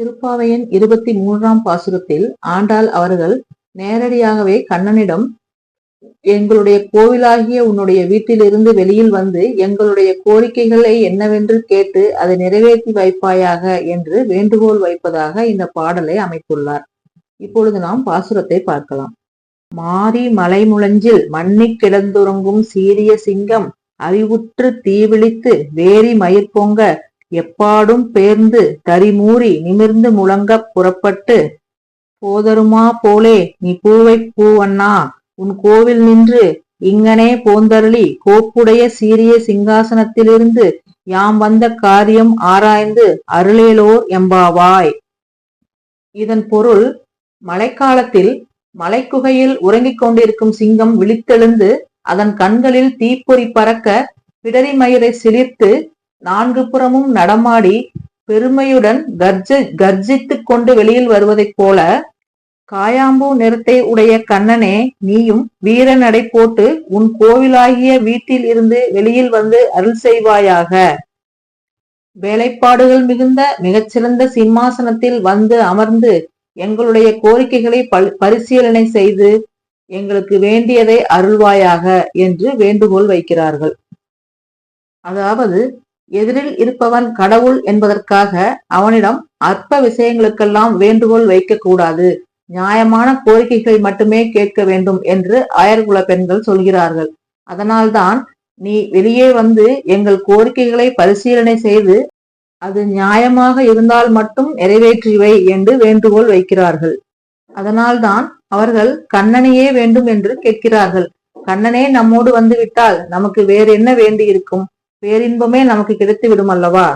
திருப்பாவையின் இருபத்தி மூன்றாம் பாசுரத்தில் ஆண்டாள் அவர்கள் நேரடியாகவே கண்ணனிடம் எங்களுடைய கோவிலாகிய உன்னுடைய வீட்டிலிருந்து வெளியில் வந்து எங்களுடைய கோரிக்கைகளை என்னவென்று கேட்டு அதை நிறைவேற்றி வைப்பாயாக என்று வேண்டுகோள் வைப்பதாக இந்த பாடலை அமைத்துள்ளார். இப்பொழுது நாம் பாசுரத்தை பார்க்கலாம். மாறி மலைமுழஞ்சில் மண்ணி கிடந்துறங்கும் சீரிய சிங்கம் அறிவுற்று தீவிழித்து வேரி மயிர் பொங்க எப்பாடும் பேர்ந்து தரிமூறி நிமிர்ந்து முழங்கப் புறப்பட்டு போதருமா போலே நீ பூவை பூவண்ணா உன் கோவில் நின்று இங்கனே போந்தருளி கோப்புடைய சீரிய சிங்காசனத்திலிருந்து யாம் வந்த காரியம் ஆராய்ந்து அருளேலோர் எம்பாவாய் இதன் பொருள் மழைக்காலத்தில் மலைக்குகையில் உறங்கிக் கொண்டிருக்கும் சிங்கம் விழித்தெழுந்து அதன் கண்களில் தீப்பொறி பறக்க பிடரி மயிரை சிலிர்த்து நான்கு புறமும் நடமாடி பெருமையுடன் கர்ஜ கர்ஜித்துக் கொண்டு வெளியில் வருவதைப் போல காயாம்பூ நிறத்தை உடைய கண்ணனே நீயும் வீர நடை போட்டு உன் கோவிலாகிய வீட்டில் இருந்து வெளியில் வந்து அருள் செய்வாயாக. வேலைப்பாடுகள் மிகுந்த மிகச்சிறந்த சிம்மாசனத்தில் வந்து அமர்ந்து எங்களுடைய கோரிக்கைகளை பரிசீலனை செய்து எங்களுக்கு வேண்டியதை அருள்வாயாக என்று வேண்டுகோள் வைக்கிறார்கள். அதாவது எதிரில் இருப்பவன் கடவுள் என்பதற்காக அவனிடம் அற்ப விஷயங்களுக்கெல்லாம் வேண்டுகோள் வைக்க கூடாது. நியாயமான கோரிக்கைகளை மட்டுமே கேட்க வேண்டும் என்று ஆயர்குல பெண்கள் சொல்கிறார்கள். அதனால்தான் நீ வெளியே வந்து எங்கள் கோரிக்கைகளை பரிசீலனை செய்து அது நியாயமாக இருந்தால் மட்டும் நிறைவேற்றிவை என்று வேண்டுகோள் வைக்கிறார்கள். அதனால்தான் அவர்கள் கண்ணனையே வேண்டும் என்று கேட்கிறார்கள். கண்ணனே நம்மோடு வந்துவிட்டால் நமக்கு வேறு என்ன வேண்டி இருக்கும் பேரின்பமே நமக்கு கிடைத்து விடும் அல்லவா?